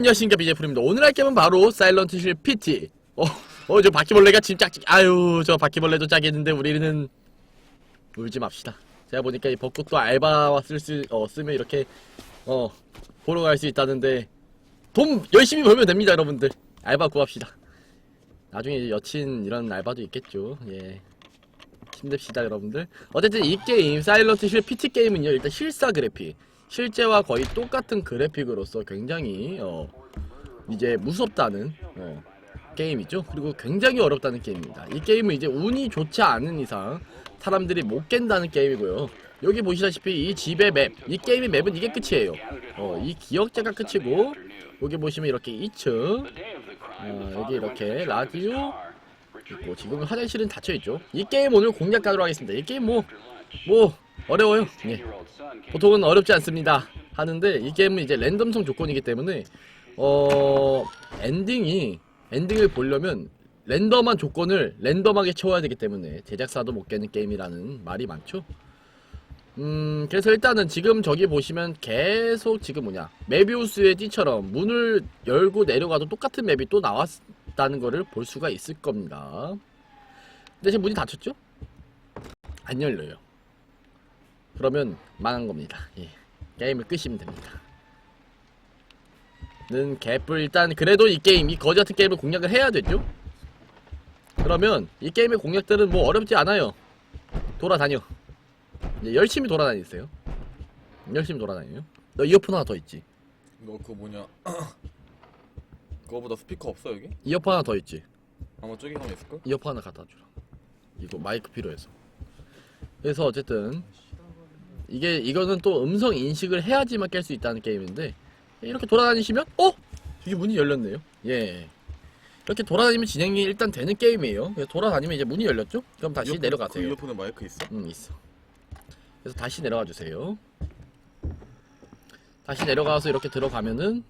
안녕하십니까 비제프입니다 오늘 할 게임은 바로 사일런트 실 PT 어, 어, 저 바퀴벌레가 진짜 짝, 아유, 저 바퀴벌레도 짝이는데 우리는 울지 맙시다. 제가 보니까 이 벚꽃도 알바와 쓸 수, 어, 쓰면 이렇게, 어, 보러 갈 수 있다는데, 돈 열심히 벌면 됩니다, 여러분들. 알바 구합시다. 나중에 여친 이런 알바도 있겠죠. 예. 힘냅시다, 여러분들. 어쨌든 이 게임, 사일런트 실 PT 게임은요, 일단 실사 그래픽. 실제와 거의 똑같은 그래픽으로서 굉장히, 어, 이제 무섭다는, 어, 게임이죠. 그리고 굉장히 어렵다는 게임입니다. 이 게임은 이제 운이 좋지 않은 이상 사람들이 못 깬다는 게임이고요. 여기 보시다시피 이 집의 맵, 이 게임의 맵은 이게 끝이에요. 어, 이 기억자가 끝이고 여기 보시면 이렇게 2층, 어, 여기 이렇게 라디오 있고 지금 화장실은 닫혀 있죠. 이 게임 오늘 공략 가도록 하겠습니다. 이 게임 뭐뭐 어려워요. 예. 보통은 어렵지 않습니다. 하는데 이 게임은 이제 랜덤성 조건이기 때문에 어 엔딩이 엔딩을 보려면 랜덤한 조건을 랜덤하게 채워야 되기 때문에 제작사도 못 깨는 게임이라는 말이 많죠. 음, 그래서 일단은 지금 저기 보시면 계속 지금 뭐냐 메비우스의 띠처럼 문을 열고 내려가도 똑같은 맵이 또 나왔 다는 거를 볼 수가 있을 겁니다. 근데 지금 문이 닫혔죠? 안 열려요. 그러면 망한 겁니다. 예. 게임을 끄시면 됩니다. 는 개뿔 일단 그래도 이 게임 이 거지 같은 게임을 공략을 해야 되죠. 그러면 이 게임의 공략들은 뭐 어렵지 않아요. 돌아다녀. 이제 열심히 돌아다니세요. 열심히 돌아다녀요. 너 이어폰 하나 더 있지. 너 그거 뭐냐 그거보다 스피커 없어 여기? 이어폰 하나 더 있지. 아마 저기 하나 있을걸? 이어폰 하나 갖다 주라. 이거 마이크 필요해서. 그래서 어쨌든 이게 이거는 또 음성 인식을 해야지만 깰 수 있다는 게임인데 이렇게 돌아다니시면 어 이게 문이 열렸네요. 예. 이렇게 돌아다니면 진행이 일단 되는 게임이에요. 그래서 돌아다니면 이제 문이 열렸죠? 그럼 다시 이어폰- 내려가세요. 그 이어폰에 마이크 있어? 음 있어. 그래서 다시 내려가 주세요. 다시 내려가서 이렇게 들어가면은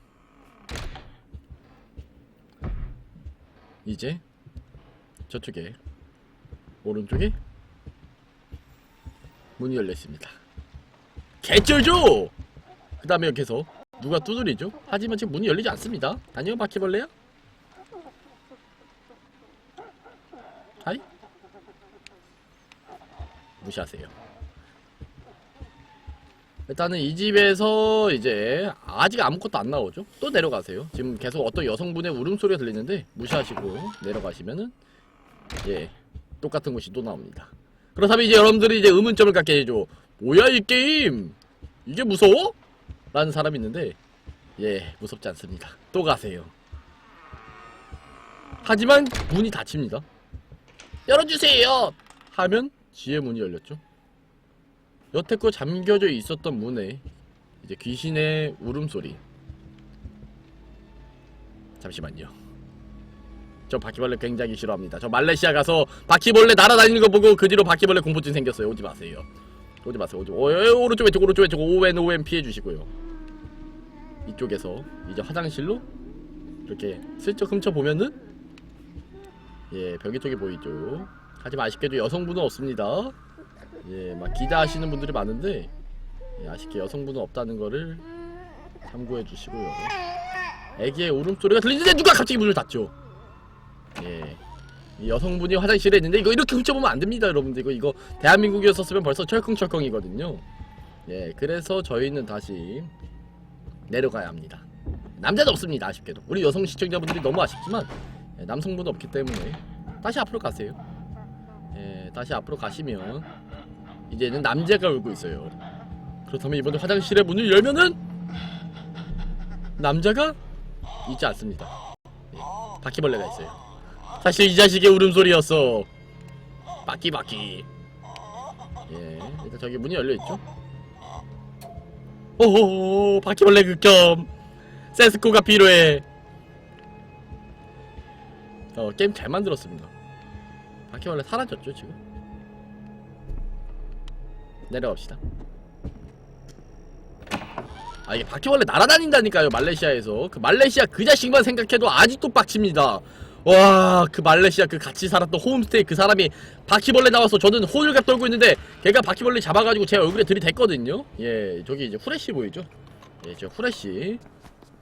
이제 저쪽에 오른쪽에 문이 열려 있습니다. 개쩔죠? 그 다음에 여기서 누가 두드리죠? 하지만 지금 문이 열리지 않습니다. 안녕 바퀴벌레야? 하이? 무시하세요. 일단은 이 집에서 이제 아직 아무것도 안 나오죠? 또 내려가세요. 지금 계속 어떤 여성분의 울음소리가 들리는데 무시하시고 내려가시면은 예 똑같은 곳이 또 나옵니다. 그렇다면 이제 여러분들이 이제 의문점을 갖게 해줘. 뭐야 이 게임? 이게 무서워? 라는 사람이 있는데 예 무섭지 않습니다. 또 가세요. 하지만 문이 닫힙니다. 열어주세요. 하면 뒤에 문이 열렸죠. 여태껏 잠겨져 있었던 문에 이제 귀신의 울음소리. 잠시만요. 저 바퀴벌레 굉장히 싫어합니다. 저 말레이시아 가서 바퀴벌레 날아다니는 거 보고 그 뒤로 바퀴벌레 공포증 생겼어요. 오지 마세요. 오지 마세요. 오지. 오, 오, 오른쪽 왼쪽 오른쪽 왼쪽 오웬 오웬 피해 주시고요. 이쪽에서 이제 화장실로 이렇게 슬쩍 훔쳐 보면은 예 벽이 쪽에 보이죠. 하지만 아쉽게도 여성분은 없습니다. 예, 막 기대하시는 분들이 많은데 예, 아쉽게 여성분은 없다는 거를 참고해 주시고요. 애기의 울음소리가 들리는데 누가 갑자기 문을 닫죠? 예. 이 여성분이 화장실에 있는데 이거 이렇게 훔쳐보면 안 됩니다, 여러분들. 이거 이거 대한민국이었었으면 벌써 철컹철컹이거든요. 예, 그래서 저희는 다시 내려가야 합니다. 남자도 없습니다, 아쉽게도. 우리 여성 시청자분들이 너무 아쉽지만 예, 남성분은 없기 때문에 다시 앞으로 가세요. 예, 다시 앞으로 가시면 이제는 남자가 울고 있어요. 그렇다면 이번에 화장실의 문을 열면은 남자가 있지 않습니다. 예, 바퀴벌레가 있어요. 사실 이 자식의 울음소리였어. 바퀴 바퀴. 예, 일단 저기 문이 열려 있죠. 오호호, 바퀴벌레 극혐. 세스코가 필요해. 어, 게임 잘 만들었습니다. 바퀴벌레 사라졌죠 지금? 내려갑시다. 아 이게 바퀴벌레 날아다닌다니까요 말레이시아에서 그 말레이시아 그 자식만 생각해도 아직도 빡칩니다. 와 그 말레이시아 그 같이 살았던 홈스테이 그 사람이 바퀴벌레 나와서 저는 호들갑 떨고 있는데 걔가 바퀴벌레 잡아가지고 제 얼굴에 들이댔거든요. 예 저기 이제 후레쉬 보이죠? 예 저 후레쉬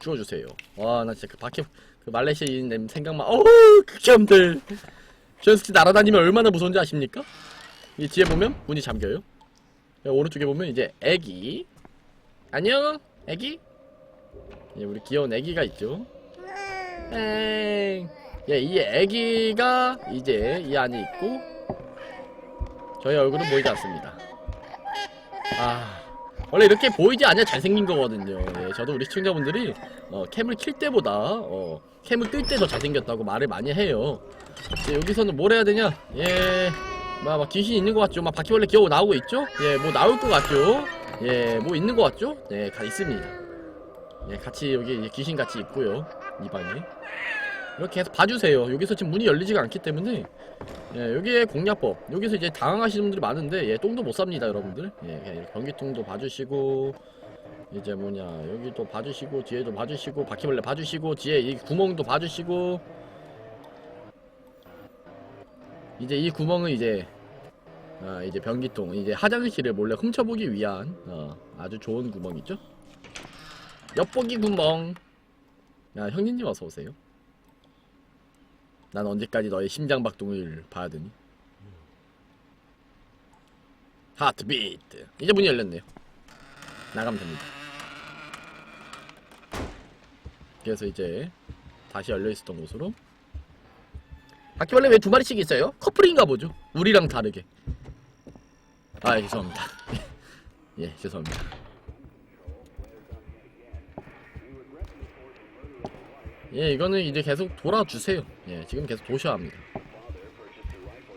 주워주세요. 와, 나 진짜 그 바퀴, 그 말레이시아인 냄 생각만, 어우, 극혐들. 저스티 날아다니면 얼마나 무서운지 아십니까? 이 뒤에 보면 문이 잠겨요. 야, 오른쪽에 보면 이제 애기. 안녕, 애기. 예, 우리 귀여운 애기가 있죠. 엥. 예, 이 애기가 이제 이 안에 있고, 저희 얼굴은 보이지 않습니다. 아, 원래 이렇게 보이지 않아 잘생긴 거거든요. 예, 저도 우리 시청자분들이 어, 캠을 킬 때보다 어, 캠을 끌때더 잘생겼다고 말을 많이 해요. 예, 여기서는 뭘 해야 되냐? 예, 막, 막 귀신 있는 것 같죠? 막 바퀴벌레 기어 나오고 있죠? 예, 뭐 나올 것 같죠? 예, 뭐 있는 것 같죠? 네, 가 있습니다. 예, 같이 여기 귀신 같이 있고요. 이 방에. 이렇게 해서 봐주세요. 여기서 지금 문이 열리지가 않기 때문에 예, 여기에 공략법. 여기서 이제 당황하시는 분들이 많은데 예, 똥도 못 삽니다, 여러분들. 예, 그냥 이렇게 변기통도 봐주시고 이제 뭐냐 여기도 봐주시고 뒤에도 봐주시고 바퀴벌레 봐주시고 뒤에 이 구멍도 봐주시고 이제 이 구멍은 이제 아, 이제 변기통 이제 화장실을 몰래 훔쳐보기 위한 어, 아주 좋은 구멍이죠. 엿보기 구멍. 야 형님님 어서 오세요. 난 언제까지 너의 심장 박동을 봐야 되니? 하트비트. 이제 문이 열렸네요. 나가면 됩니다. 그래서 이제 다시 열려 있었던 곳으로 바퀴벌레 왜 두 마리씩 있어요? 커플인가 보죠. 우리랑 다르게. 아 예, 죄송합니다. 예 죄송합니다. 예 이거는 이제 계속 돌아주세요. 예 지금 계속 도셔야 합니다.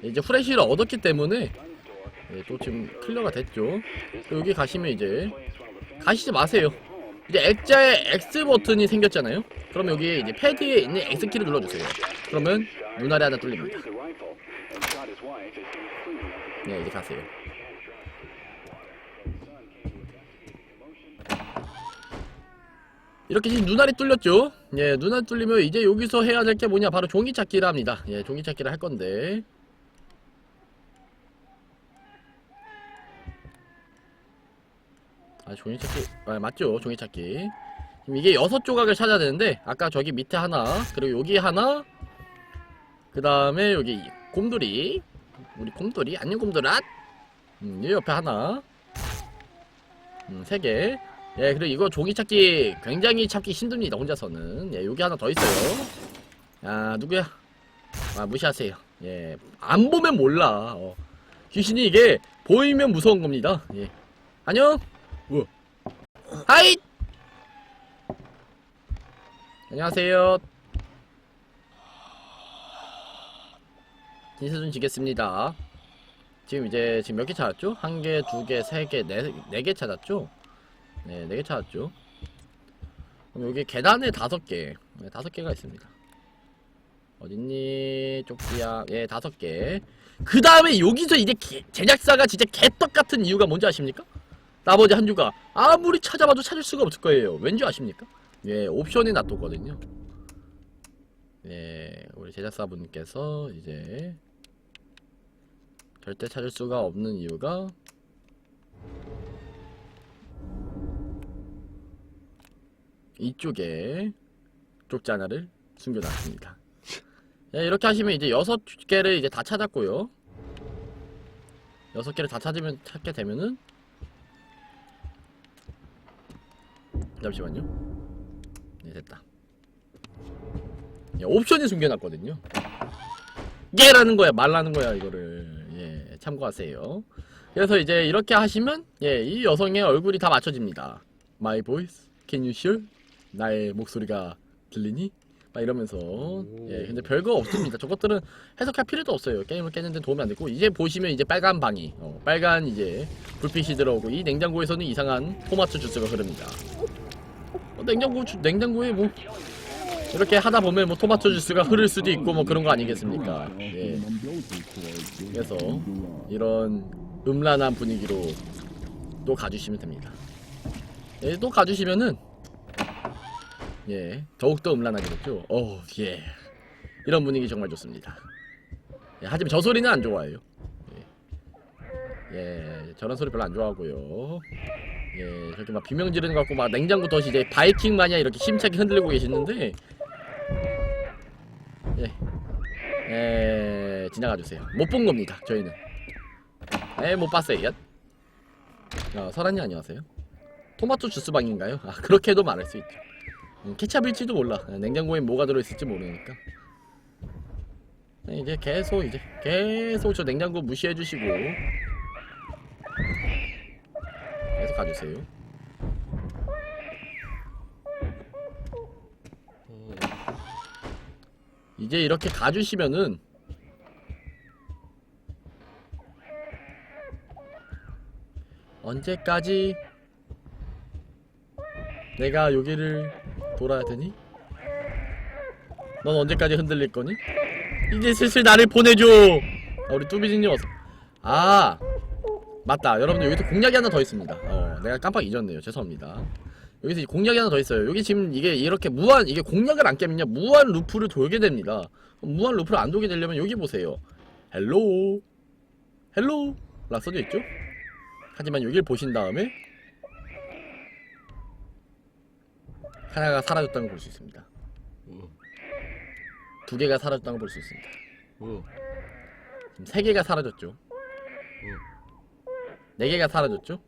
예, 이제 후레쉬를 얻었기 때문에 예, 또 지금 클리어가 됐죠. 또 여기 가시면 이제 가시지 마세요. 이제 액자에 X 버튼이 생겼잖아요. 그럼 여기 이제 패드에 있는 X 키를 눌러주세요. 그러면 눈알이 하나 뚫립니다. 네, 이제 가세요. 이렇게 지금 눈알이 뚫렸죠? 예, 눈알 뚫리면 이제 여기서 해야 될 게 뭐냐? 바로 종이 찾기를 합니다. 예, 종이 찾기를 할 건데. 아, 종이 찾기. 아, 맞죠? 종이 찾기. 지금 이게 여섯 조각을 찾아야 되는데, 아까 저기 밑에 하나, 그리고 여기 하나, 그 다음에 여기 이 곰돌이. 우리 곰돌이. 안녕 곰돌아. 음, 이 옆에 하나. 음, 세 개. 예, 그리고 이거 종이 찾기 굉장히 찾기 힘듭니다, 혼자서는. 예, 여기 하나 더 있어요. 아, 누구야? 아, 무시하세요. 예, 안 보면 몰라. 어. 귀신이 이게 보이면 무서운 겁니다. 예. 안녕? 우와. 하이! 안녕하세요. 좀 지겠습니다. 지금 이제 지금 몇 개 찾았죠? 한 개, 두 개, 세 개, 네, 네 개 찾았죠? 네, 네 개 찾았죠? 그럼 여기 계단에 다섯 개, 네, 다섯 개가 있습니다. 어딨니? 쪽지야. 예, 다섯 개. 그 다음에 여기서 이제 개- 제작사가 진짜 개떡 같은 이유가 뭔지 아십니까? 나머지 한 주가 아무리 찾아봐도 찾을 수가 없을 거예요. 왠지 아십니까? 예, 옵션이 놔뒀거든요. 예, 우리 제작사분께서 이제 절대 찾을 수가 없는 이유가 이쪽에 쪽지 하나를 숨겨놨습니다. 예, 이렇게 하시면 이제 여섯 개를 이제 다 찾았고요. 여섯 개를 다 찾으면 찾게 되면은 잠시만요. 네 됐다. 예, 옵션이 숨겨놨거든요. 깨라는 거야, 말라는 거야 이거를 예 참고하세요. 그래서 이제 이렇게 하시면 예 이 여성의 얼굴이 다 맞춰집니다. My voice, can you hear? 나의 목소리가 들리니? 막 이러면서 예 근데 별거 없습니다. 저것들은 해석할 필요도 없어요. 게임을 깨는 데 도움이 안 되고 이제 보시면 이제 빨간 방이 어, 빨간 이제 불빛이 들어오고 이 냉장고에서는 이상한 토마토 주스가 흐릅니다. 어, 냉장고 주, 냉장고에 뭐 이렇게 하다 보면 뭐 토마토 주스가 흐를 수도 있고 뭐 그런 거 아니겠습니까? 예. 그래서 이런 음란한 분위기로 또 가주시면 됩니다. 예, 또 가주시면은 예 더욱더 음란하겠죠. 어, 예. 이런 분위기 정말 좋습니다. 예, 하지만 저 소리는 안 좋아해요. 예. 예, 저런 소리 별로 안 좋아하고요. 예, 저렇게 막 비명 지르는 것 같고 막 냉장고 덫이 이제 바이킹 마냥 이렇게 힘차게 흔들고 계시는데 예, 예, 지나가 주세요. 못 본 겁니다. 저희는. 에, 못 봤어요. 어, 설아님 안녕하세요. 토마토 주스방인가요? 아, 그렇게도 말할 수 있죠. 음, 케찹일지도 몰라. 아, 냉장고에 뭐가 들어있을지 모르니까. 네, 이제 계속 이제 계속 저 냉장고 무시해 주시고 계속 가주세요. 이제 이렇게 가주시면은 언제까지 내가 여기를 돌아야 되니? 넌 언제까지 흔들릴 거니? 이제 슬슬 나를 보내줘. 아, 우리 뚜비진님 어서. 아 맞다. 여러분들 여기서 공략이 하나 더 있습니다. 어, 내가 깜빡 잊었네요. 죄송합니다. 여기서 이 공략이 하나 더 있어요. 여기 지금 이게 이렇게 무한 이게 공략을 안 깨면요 무한 루프를 돌게 됩니다. 무한 루프를 안 돌게 되려면 여기 보세요. 헬로 헬로 라 써져 있죠? 하지만 여기를 보신 다음에 하나가 사라졌다는 걸 볼 수 있습니다. 두 개가 사라졌다는 걸 볼 수 있습니다. 지금 세 개가 사라졌죠. 네 개가 사라졌죠.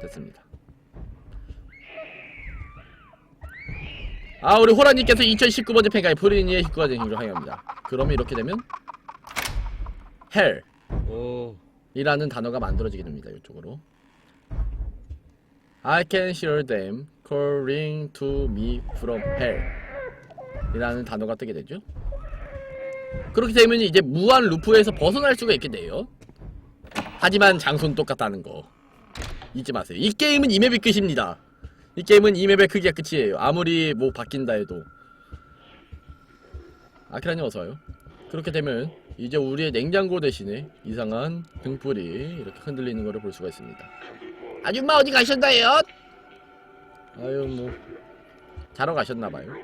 됐습니다. 아 우리 호라님께서 2019번째 팬가의 프리니의 식구가 되기로 하여합니다. 그러면 이렇게 되면 헬 오. 이라는 단어가 만들어지게 됩니다. 이쪽으로. I can hear them calling to me from hell. 이라는 단어가 뜨게 되죠. 그렇게 되면 이제 무한 루프에서 벗어날 수가 있게 돼요. 하지만 장소는 똑같다는 거. 잊지 마세요. 이 게임은 이 맵이 끝입니다. 이 게임은 이 맵의 크기가 끝이에요. 아무리 뭐 바뀐다 해도. 아키라님 어서와요. 그렇게 되면 이제 우리의 냉장고 대신에 이상한 등불이 이렇게 흔들리는 것을 볼 수가 있습니다. 아줌마 어디 가셨나요? 아유 뭐 자러 가셨나봐요.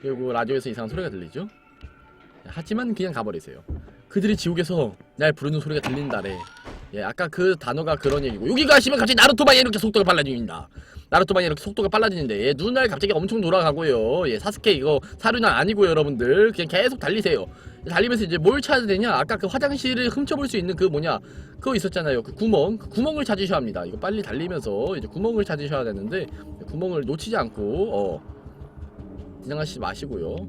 그리고 라디오에서 이상한 소리가 들리죠? 하지만 그냥 가버리세요. 그들이 지옥에서 날 부르는 소리가 들린다래. 예, 아까 그 단어가 그런 얘기고 여기 가시면 갑자기 나루토 마냥 이렇게 속도가 빨라집니다. 나루토 마냥 이렇게 속도가 빨라지는데 예, 눈알 갑자기 엄청 돌아가고요. 예, 사스케 이거 사륜은 아니고요, 여러분들. 그냥 계속 달리세요. 달리면서 이제 뭘 찾아야 되냐? 아까 그 화장실을 훔쳐볼 수 있는 그 뭐냐? 그거 있었잖아요. 그 구멍. 그 구멍을 찾으셔야 합니다. 이거 빨리 달리면서 이제 구멍을 찾으셔야 되는데 구멍을 놓치지 않고 어 지나가시지 마시고요.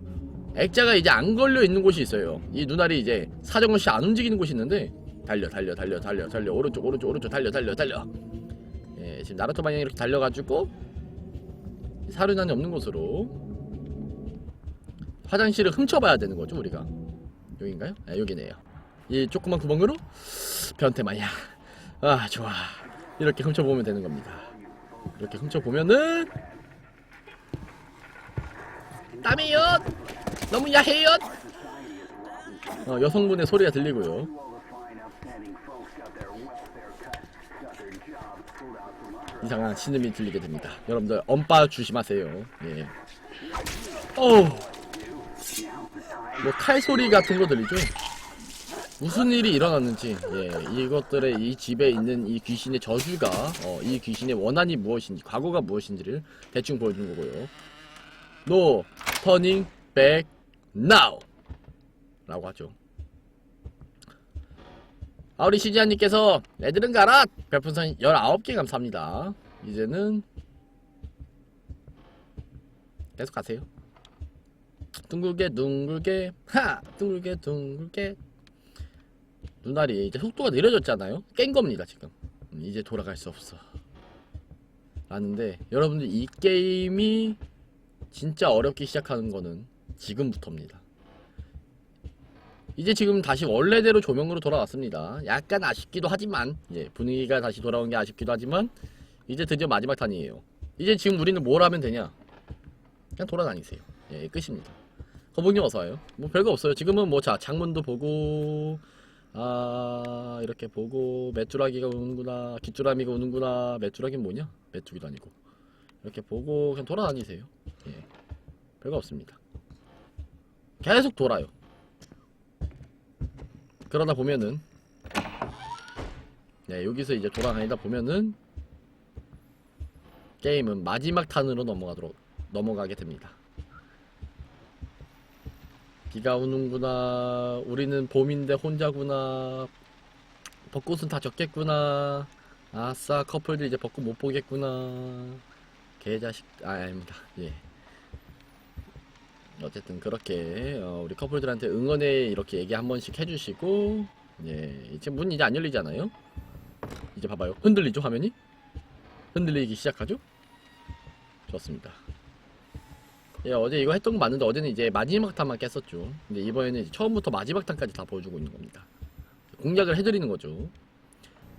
액자가 이제 안 걸려 있는 곳이 있어요. 이 눈알이 이제 사정없이 안 움직이는 곳이 있는데 달려 달려 달려 달려 달려 오른쪽 오른쪽 오른쪽 달려 달려 달려. 예, 지금 나루토 방향 이렇게 달려가지고 사륜안이 없는 곳으로 화장실을 훔쳐봐야 되는 거죠 우리가. 여긴가요? 아, 여기네요. 이 조그만 구멍으로 변태 마냥. 아 좋아. 이렇게 훔쳐보면 되는 겁니다. 이렇게 훔쳐보면은 땀이요. 너무 야해요. 어, 여성분의 소리가 들리고요. 이상한 신음이 들리게 됩니다. 여러분들 엄빠 조심하세요. 예. 어우. 뭐칼 소리 같은 거 들리죠? 무슨 일이 일어났는지, 예, 이것들의 이 집에 있는 이 귀신의 저주가, 어, 이 귀신의 원한이 무엇인지, 과거가 무엇인지를 대충 보여주는 거고요. No turning back now! 라고 하죠. 아, 우리 시지아님께서 애들은 가라! 별풍선 19개 감사합니다. 이제는 계속 가세요. 둥글게 둥글게. 하! 둥글게 둥글게. 눈알이 이제 속도가 느려졌잖아요? 깬 겁니다 지금. 음, 이제 돌아갈 수 없어. 라는데 여러분들 이 게임이 진짜 어렵기 시작하는 거는 지금부터입니다 이제 지금 다시 원래대로 조명으로 돌아왔습니다 약간 아쉽기도 하지만 예, 분위기가 다시 돌아온 게 아쉽기도 하지만 이제 드디어 마지막 탄이에요 이제 지금 우리는 뭘 하면 되냐 그냥 돌아다니세요 예 끝입니다 거북님 어서와요. 뭐 별거 없어요. 지금은 뭐 자 창문도 보고 아 이렇게 보고 메뚜라기가 우는구나 귀뚜라미가 우는구나 메뚜라기는 뭐냐? 메뚜기도 아니고 이렇게 보고 그냥 돌아다니세요. 예 별거 없습니다. 계속 돌아요. 그러다 보면은 네 여기서 이제 돌아다니다 보면은 게임은 마지막 탄으로 넘어가도록 넘어가게 됩니다. 비가 오는구나. 우리는 봄인데 혼자구나. 벚꽃은 다 졌겠구나. 아싸 커플들 이제 벚꽃 못 보겠구나. 개자식 아 아닙니다. 예. 어쨌든 그렇게 어, 우리 커플들한테 응원의 이렇게 얘기 한 번씩 해주시고 예 이제 문 이제 안 열리잖아요. 이제 봐봐요. 흔들리죠 화면이? 흔들리기 시작하죠? 좋습니다. 예 어제 이거 했던 거 맞는데 어제는 이제 마지막 탄만 깼었죠. 근데 이번에는 처음부터 마지막 탄까지 다 보여주고 있는 겁니다. 공략을 해드리는 거죠.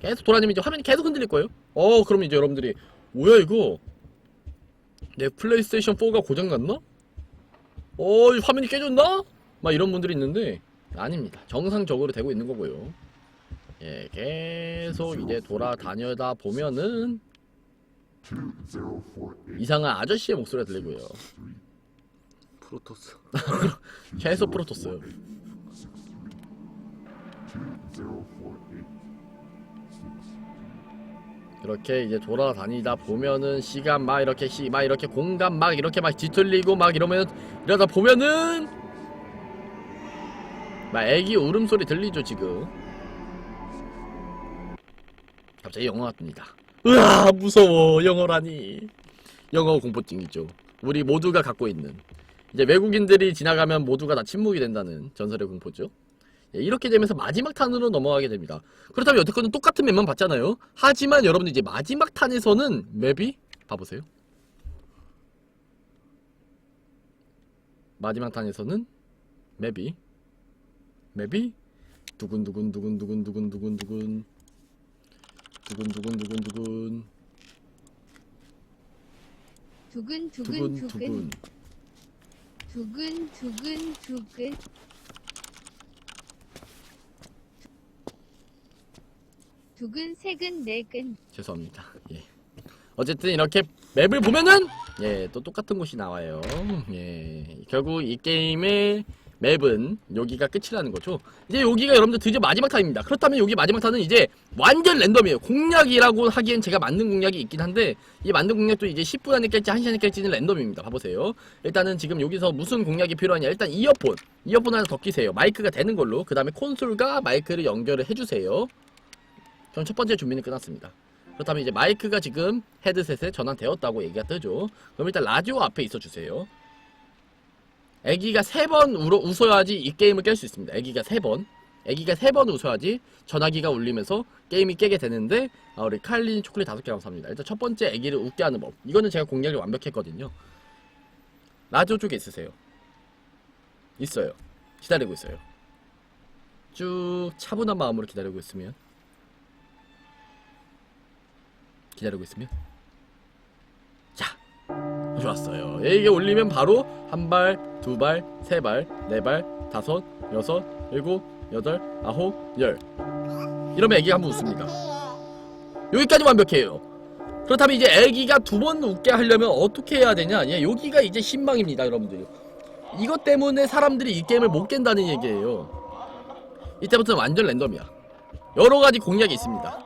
계속 돌아다니면 이제 화면이 계속 흔들릴 거예요. 어 그럼 이제 여러분들이 뭐야 이거 내 플레이스테이션 4가 고장 났나? 어, 이 화면이 깨졌나? 막 이런 분들이 있는데 아닙니다. 정상적으로 되고 있는 거고요. 예, 계속 이제 돌아다녀다 보면은 이상한 아저씨의 목소리가 들리고요. 프로토스. 계속 프로토스. 이렇게 이제 돌아다니다 보면은 시간 막 이렇게 시, 막 이렇게 공간 막 이렇게 막 뒤틀리고 막 이러면 이러다 보면은 막 애기 울음소리 들리죠 지금. 갑자기 영어가 뜹니다. 으아 무서워 영어라니. 영어 공포증이죠. 우리 모두가 갖고 있는. 이제 외국인들이 지나가면 모두가 다 침묵이 된다는 전설의 공포죠. 예, 이렇게 되면서 마지막 탄으로 넘어가게 됩니다. 그렇다면 여태까지는 똑같은 맵만 봤잖아요. 하지만 여러분들 이제 마지막 탄에서는 맵이 봐보세요. 마지막 탄에서는 맵이 맵이 두근두근 두근 두근 두근 두근 두근 두근 두근 두근 두근 두근 두근 두근 두근 두근 두근 두근 두근 두근 세근 네근 죄송합니다. 예. 어쨌든 이렇게 맵을 보면은 예, 또 똑같은 곳이 나와요. 예. 결국 이 게임의 맵은 여기가 끝이라는 거죠. 이제 여기가 여러분들 드디어 마지막 탄입니다. 그렇다면 여기 마지막 탄은 이제 완전 랜덤이에요. 공략이라고 하기엔 제가 만든 공략이 있긴 한데 이 만든 공략도 이제 10분 안에 깰지 1시간 안에 깰지는 랜덤입니다. 봐보세요. 일단은 지금 여기서 무슨 공략이 필요하냐. 일단 이어폰. 이어폰 하나 더 끼세요. 마이크가 되는 걸로. 그 다음에 콘솔과 마이크를 연결을 해주세요. 전첫 번째 준비는 끝났습니다. 그렇다면 이제 마이크가 지금 헤드셋에 전환되었다고 얘기가 뜨죠. 그럼 일단 라디오 앞에 있어 주세요. 애기가 세 번 웃어야지 이 게임을 깰 수 있습니다. 애기가 세 번. 애기가 세 번 웃어야지 전화기가 울리면서 게임이 깨게 되는데 아, 우리 칼린 초콜릿 다섯 개 감사합니다. 일단 첫 번째 애기를 웃게 하는 법. 이거는 제가 공략이 완벽했거든요. 라디오 쪽에 있으세요. 있어요. 기다리고 있어요. 쭉 차분한 마음으로 기다리고 있으면 기다리고 있으면 자 좋았어요. 이게 올리면 바로 한 발, 두 발, 세 발, 네 발, 다섯, 여섯, 일곱, 여덟, 아홉, 열. 이러면 애기가 한번 웃습니다. 여기까지 완벽해요. 그렇다면 이제 애기가 두 번 웃게 하려면 어떻게 해야 되냐? 예, 여기가 이제 신망입니다 여러분들. 이것 때문에 사람들이 이 게임을 못 깬다는 얘기예요. 이때부터는 완전 랜덤이야. 여러 가지 공략이 있습니다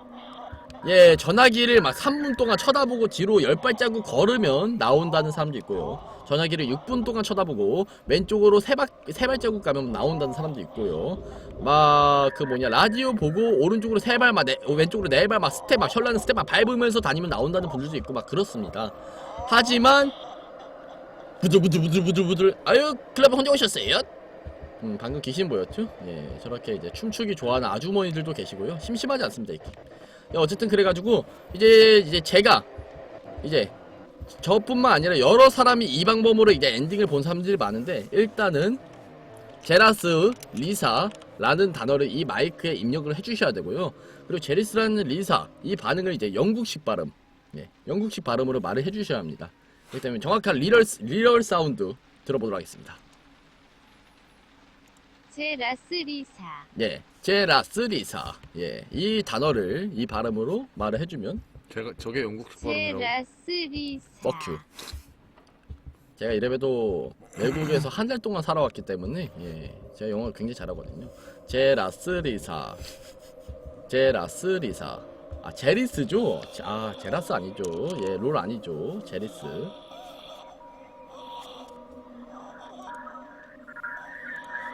예, 전화기를 막 3분 동안 쳐다보고 뒤로 10발자국 걸으면 나온다는 사람도 있고요. 전화기를 6분 동안 쳐다보고 왼쪽으로 3발, 3발자국 가면 나온다는 사람도 있고요. 막 그 뭐냐 라디오 보고 오른쪽으로 3발 막 네, 왼쪽으로 4발 막 스텝 막 현란한 스텝 막 밟으면서 다니면 나온다는 분들도 있고 막 그렇습니다. 하지만 부들부들부들부들부들 아유 클럽 혼자 오셨어요? 음, 방금 귀신 보였죠? 예, 저렇게 이제 춤추기 좋아하는 아주머니들도 계시고요. 심심하지 않습니다, 이게. 야, 어쨌든 그래가지고 이제 이제 제가 이제 저뿐만 아니라 여러 사람이 이 방법으로 이제 엔딩을 본 사람들이 많은데 일단은 제라스 리사라는 단어를 이 마이크에 입력을 해주셔야 되고요. 그리고 제리스라는 리사 이 반응을 이제 영국식 발음, 예, 영국식 발음으로 말을 해주셔야 합니다. 그렇기 때문에 정확한 리얼 리얼 사운드 들어보도록 하겠습니다. 제라스리사 예, 제라스리사. 예, 이 단어를 이 발음으로 말을 해주면 제가 저게 영국식 발음이라고. 제라스리사 you. 제가 이래봬도 외국에서 한 달 동안 살아왔기 때문에 예, 제가 영어를 굉장히 잘하거든요. 제라스리사, 제라스리사. 아 제리스죠? 아 제라스 아니죠? 예 롤 아니죠? 제리스.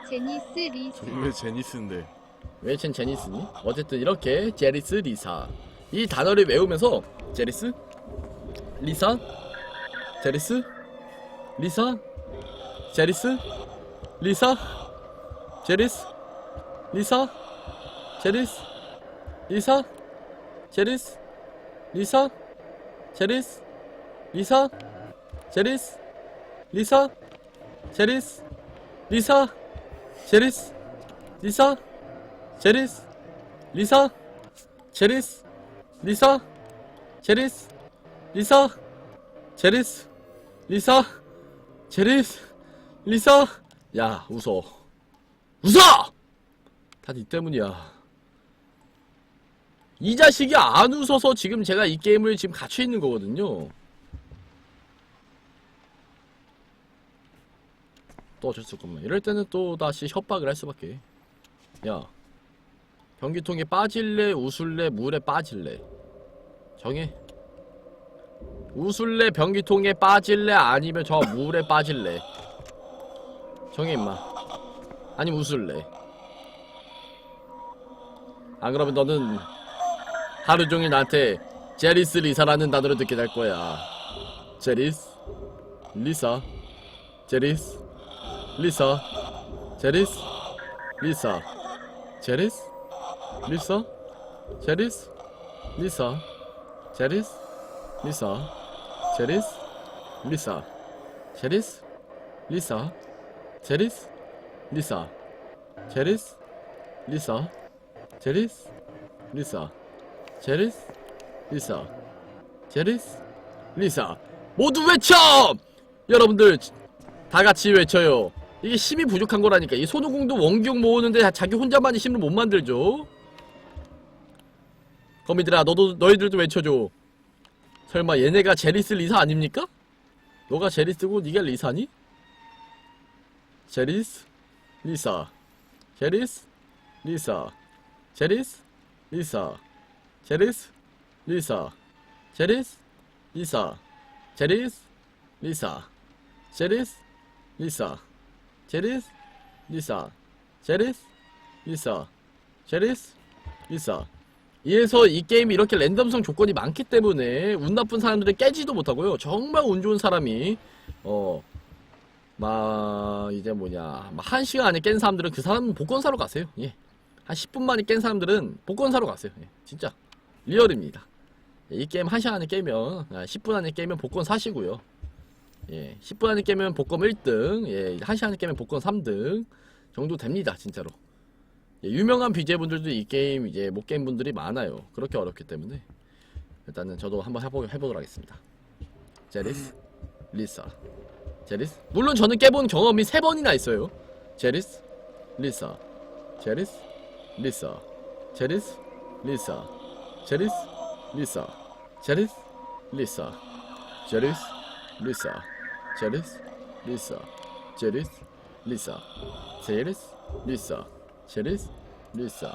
제니스 리사. 왜 제니스인데? 왜 쟨 제니스니? 어쨌든 이렇게 제리스 리사. 이 단어를 외우면서 제리스? 리사? 제리스? 리사? 제리스? 리사? 제리스? 리사? 제리스? 리사? 제리스? 리사? 제리스? 리사? 제리스? 리사? 제리스? 리사 제리스 리사 제리스 리사 제리스 리사 제리스 리사 제리스 리사 제리스 리사. 야 웃어. 웃어! 다니 때문이야. 이 자식이 안 웃어서 지금 제가 이 게임을 지금 갇혀 있는 거거든요 또 어쩔 수 없구만. 이럴 때는 또 다시 협박을 할 수밖에. 야 변기통에 빠질래 웃을래 물에 빠질래? 정해. 웃을래 변기통에 빠질래 아니면 저 물에 빠질래? 정해 임마. 아니 웃을래. 안 그러면 너는 하루 종일 나한테 제리스 리사라는 단어를 듣게 될 거야. 제리스? 리사? 제리스 리사 제리스 리사 제리스 리사 제리스 리사 제리스 리사 제리스 리사 제리스 리사 제리스 리사 제리스 리사 제리스 리사 제리스 리사 제리스 리사 모두 외쳐! 여러분들 다 같이 외쳐요. 이게 힘이 부족한 거라니까. 이 손오공도 원경 모으는데 자기 혼자만이 힘을 못 만들죠. 거미들아, 너도 너희들도 외쳐줘. 설마 얘네가 제리스 리사 아닙니까? 너가 제리스고 네가 리사니? 제리스? 리사. 제리스? 리사. 제리스? 리사. 제리스? 리사. 제리스? 리사. 제리스? 리사. 제리스? 리사 제리스 리사. 제리스 리사. 제리스 리사. 이에서 이 게임이 이렇게 랜덤성 조건이 많기 때문에 운 나쁜 사람들은 깨지도 못하고요. 정말 운 좋은 사람이 어 막 이제 뭐냐. 막 한 시간 안에 깬 사람들은 그 사람은 복권 사러 가세요. 예. 한 10분 만에 깬 사람들은 복권 사러 가세요. 예. 진짜 리얼입니다. 예, 이 게임 한 시간 안에 깨면 아, 10분 안에 깨면 복권 사시고요 예, 10분 안에 깨면 복권 1등, 예, 1시간 안에 깨면 복권 3등 정도 됩니다, 진짜로. 예, 유명한 BJ분들도 이 게임 이제 못 게임 분들이 많아요. 그렇게 어렵기 때문에 일단은 저도 한번 해보, 해보도록 하겠습니다. 제리스, 리사, 제리스. 물론 저는 깨본 경험이 3번이나 있어요. 제리스, 리사, 제리스, 리사, 제리스, 리사, 제리스, 리사, 제리스, 리사, 제리스, 리사, 제리스, 리사, 제리스, 리사, 제리스, 리사, 제리스, 리사, 제리스, 리사,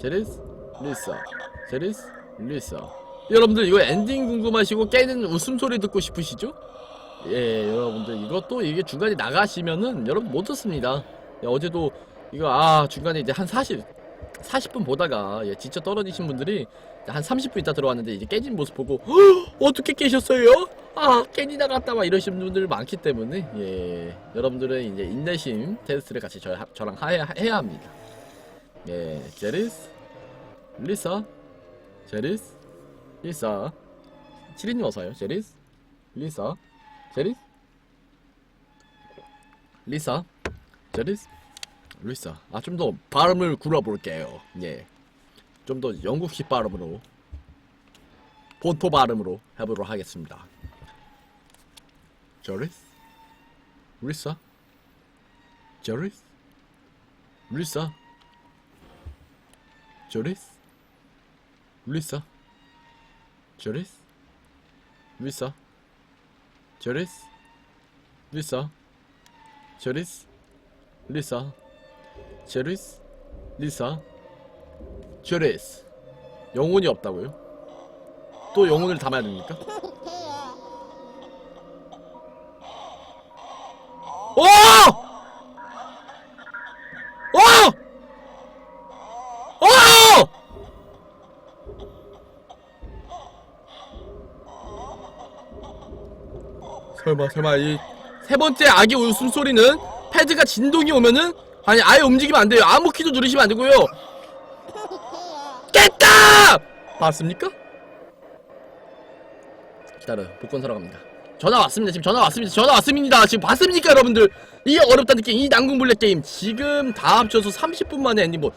제리스, 리사, 제리스, 리사. 여러분들 이거 엔딩 궁금하시고 깨는 웃음소리 듣고 싶으시죠? 예, 여러분들 이것도 이게 중간에 나가시면은 여러분 못 듣습니다. 예, 어제도 이거 아 중간에 이제 한 40, 40분 보다가 예, 진짜 떨어지신 분들이 한 30분 있다 들어왔는데 이제 깨진 모습 보고 "헉, 어떻게 깨셨어요? 아 깨지 나갔다 막 이러신 분들 많기 때문에 예. 여러분들은 이제 인내심 테스트를 같이 저, 저랑 하, 해야 합니다. 예 제리스 리사 제리스 리사 치리님 어서요 제리스 리사 제리스 리사 제리스 리사 아 좀 더 발음을 굴어볼게요. 예. 좀 더 영국식 발음으로 본토 발음으로 해보도록 하겠습니다. 저리스, 리사, 저리스, 리사, 저리스, 리사, 저리스, 리사, 저리스, 리사, 저리스, 리사, 저리스, 리사, 쥬레스 영혼이 없다고요? 또 영혼을 담아야 됩니까? 설마 설마 이 세 번째 아기 웃음소리는 패드가 진동이 오면은 아니 아예 움직이면 안 돼요. 아무 키도 누르시면 안 되고요. 깼다! 봤습니까? 기다려 복권 사러 갑니다. 전화 왔습니다. 지금 전화 왔습니다. 전화 왔습니다. 지금 봤습니까 여러분들? 이게 어렵다는 게임 이 난궁불레 게임. 지금 다 합쳐서 30분 만에 엔딩 뭐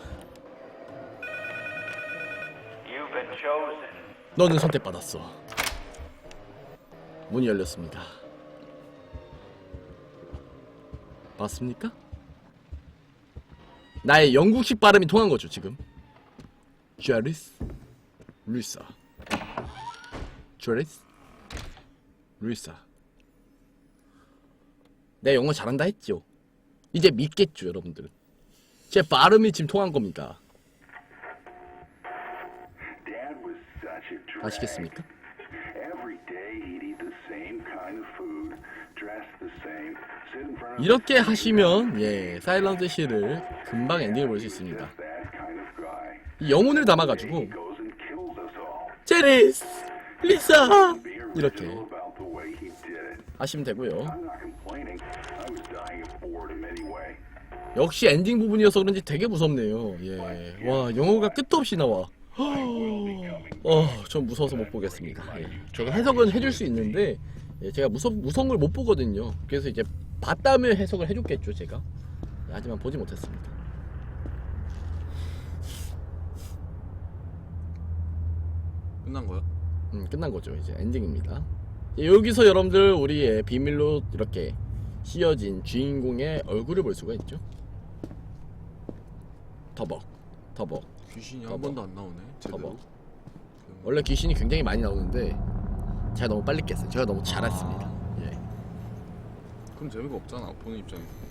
You've been chosen. 너는 선택받았어. 문이 열렸습니다 봤습니까? 나의 영국식 발음이 통한 거죠 지금 쥐리스 루이사 쥐리스 루이사 내 영어 잘한다 했죠 이제 믿겠죠 여러분들 제 발음이 지금 통한 겁니다. 아시겠습니까? 이렇게 하시면 예 사일런트 실을 금방 엔딩을 볼 수 있습니다 영혼을 담아가지고. 제리스 리사 이렇게. 하시면 되고요. 역시 엔딩 부분이어서 그런지 되게 무섭네요 예 와 영어가 끝도 없이 나와 어전 무서워서 못 보겠습니다 예. 제가 해석은 해줄 수 있는데 예, 제가 무서, 무서운 걸 못 보거든요 그래서 이제 봤다면 해석을 해줬겠죠 제가 예, 하지만 보지 못했습니다 끝난 거야? 음, 끝난 거죠. 이제 엔딩입니다. 예, 여기서 여러분들 우리의 비밀로 이렇게 씌어진 주인공의 얼굴을 볼 수가 있죠. 터벅, 터벅. 귀신이. 한 번도 안 나오네. 제대로. 봐봐. 원래 귀신이 굉장히 많이 나오는데 제가 너무 빨리 깼어요. 제가 너무 잘했습니다. 예. 그럼 재미가 없잖아. 보는 입장에서.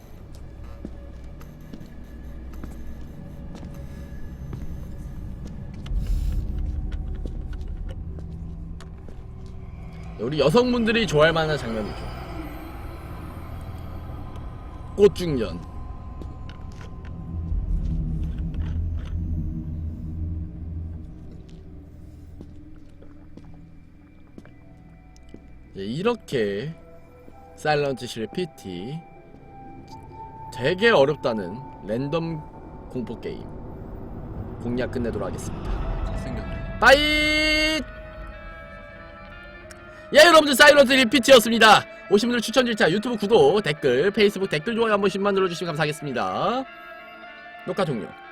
우리 여성분들이 좋아할 만한 장면이죠. 꽃중년. 예, 이렇게 사일런트 실 PT 되게 어렵다는 랜덤 공포 게임 공략 끝내도록 하겠습니다. 잘생겼네. 빠이! 예, 여러분들 사이런트 리피트였습니다. 오신 분들 추천 절차 유튜브 구독, 댓글, 페이스북 댓글 좋아요 한 번씩만 눌러주시면 감사하겠습니다. 녹화 종료.